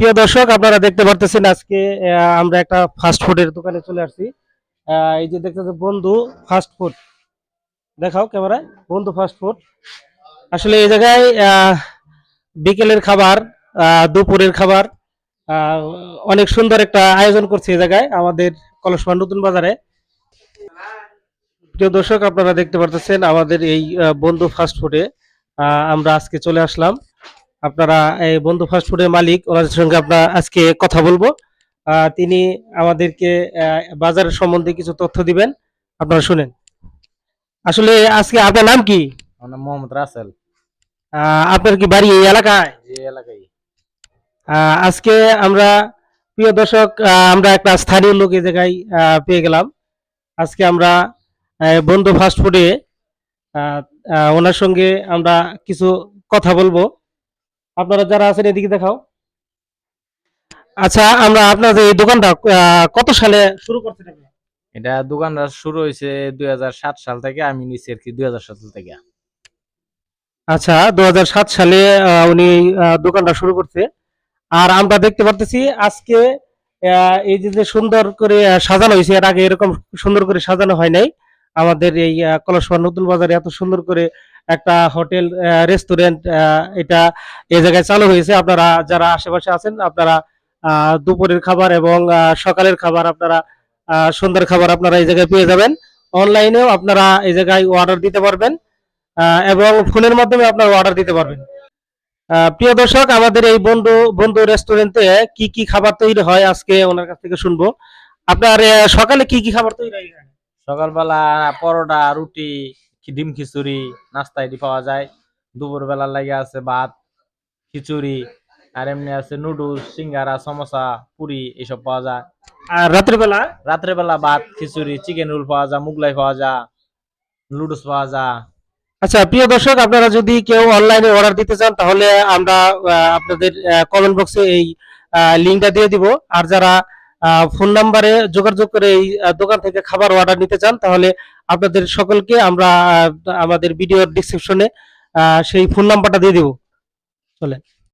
প্রিয় দর্শক, আপনারা দেখতে পারতেছেন আজকে আমরা একটা ফাস্ট ফুডের দোকানে চলে আসছি। এই যে দেখতেছে বন্ধু ফাস্ট ফুড দেখাও ক্যামেরায়, বন্ধু ফাস্ট ফুড আসলে এই জায়গায় বিকেলের খাবার দুপুরের খাবার অনেক সুন্দর একটা আয়োজন করছে এই জায়গায় আমাদের কলসমান নতুন বাজারে। প্রিয় দর্শক, আপনারা দেখতে পারতেছেন আমাদের এই বন্ধু ফাস্ট ফুডে আমরা আজকে চলে আসলাম। আপনারা এই বন্ধু ফাস্টফুডের মালিক ওনাদের সঙ্গে আমরা আজকে কথা বলব। তিনি আমাদেরকে আহ, বাজারের সম্বন্ধে কিছু তথ্য দিবেন। আপনারা শুনেন। আসলে আজকে আপনার নাম কি? আমার নাম মোহাম্মদ রাসেল। আপনার কি বাড়ি এই এলাকায়? যে এলাকায়। আজকে আমরা প্রিয় দর্শক আমরা একটা স্থানীয় লোক এই জায়গায় পেয়ে গেলাম। আজকে আমরা বন্ধু ফাস্ট ফুডে আহ, আহ, ওনার সঙ্গে আমরা কিছু কথা বলব। আপনারা যারা আছেন এদিকে দেখাও। আচ্ছা আমরা আপনাদের এই দোকানটা কত সালে শুরু করছেন আপনি? এটা দোকানটা শুরু হয়েছে দুই সাল থেকে আমি নিচ্ছি আর কি দুই সাল থেকে। আচ্ছা দু সালে উনি দোকানটা শুরু করছে। আর আমরা দেখতে পারতেছি আজকে আহ, এই যে সুন্দর করে সাজানো হয়েছে এর আগে এরকম সুন্দর করে সাজানো হয় নাই। আমাদের এই কলসবার নতুন বাজারে এত সুন্দর করে একটা হোটেল রেস্টুরেন্ট এটা এই জায়গায় চালু হয়েছে। আপনারা যারা আশেপাশে আছেন, আপনারা দুপুরের খাবার এবং সকালের খাবার আপনারা সন্ধ্যার খাবার আপনারা এই জায়গায় পেয়ে যাবেন। অনলাইনেও আপনারা এই জায়গায় অর্ডার দিতে পারবেন এবং ফোনের মাধ্যমে আপনারা অর্ডার দিতে পারবেন। প্রিয় দর্শক, আমাদের এই বন্ধু বন্ধু রেস্টুরেন্টে কি কি খাবার তৈরি হয় আজকে ওনার কাছ থেকে শুনব। আপনার সকালে কি কি খাবার তৈরি হয় সকালবেলা পরোটা, রুটি ডিম খিচুড়ি নাস্তা এটি পাওয়া যায়। দুপুর বেলা লাগে আছে ভাত খিচুড়ি আর এমনি আছে নুডলস সিঙ্গারা সমোসা পুরি এসব পাওয়া যায়। আর রাত্রিবেলা? রাত্রে বেলা ভাত খিচুড়ি চিকেন রোল পাওয়া যায় মুগলাই পাওয়া যায় লুডুস পাওয়া যায়। আচ্ছা প্রিয় দর্শক আপনারা যদি কেউ অনলাইনে অর্ডার দিতে চান তাহলে আমরা আপনাদের কমেন্ট বক্সে এই লিঙ্কটা দিয়ে দিব। আর যারা ফোন নাম্বারে যোগাযোগ করে এই দোকান থেকে খাবার অর্ডার নিতে চান তাহলে আপনাদের সকলকে আমরা আমাদের ভিডিওর ডিসক্রিপশনে সেই ফোন নাম্বারটা দিয়ে দেবো। চলে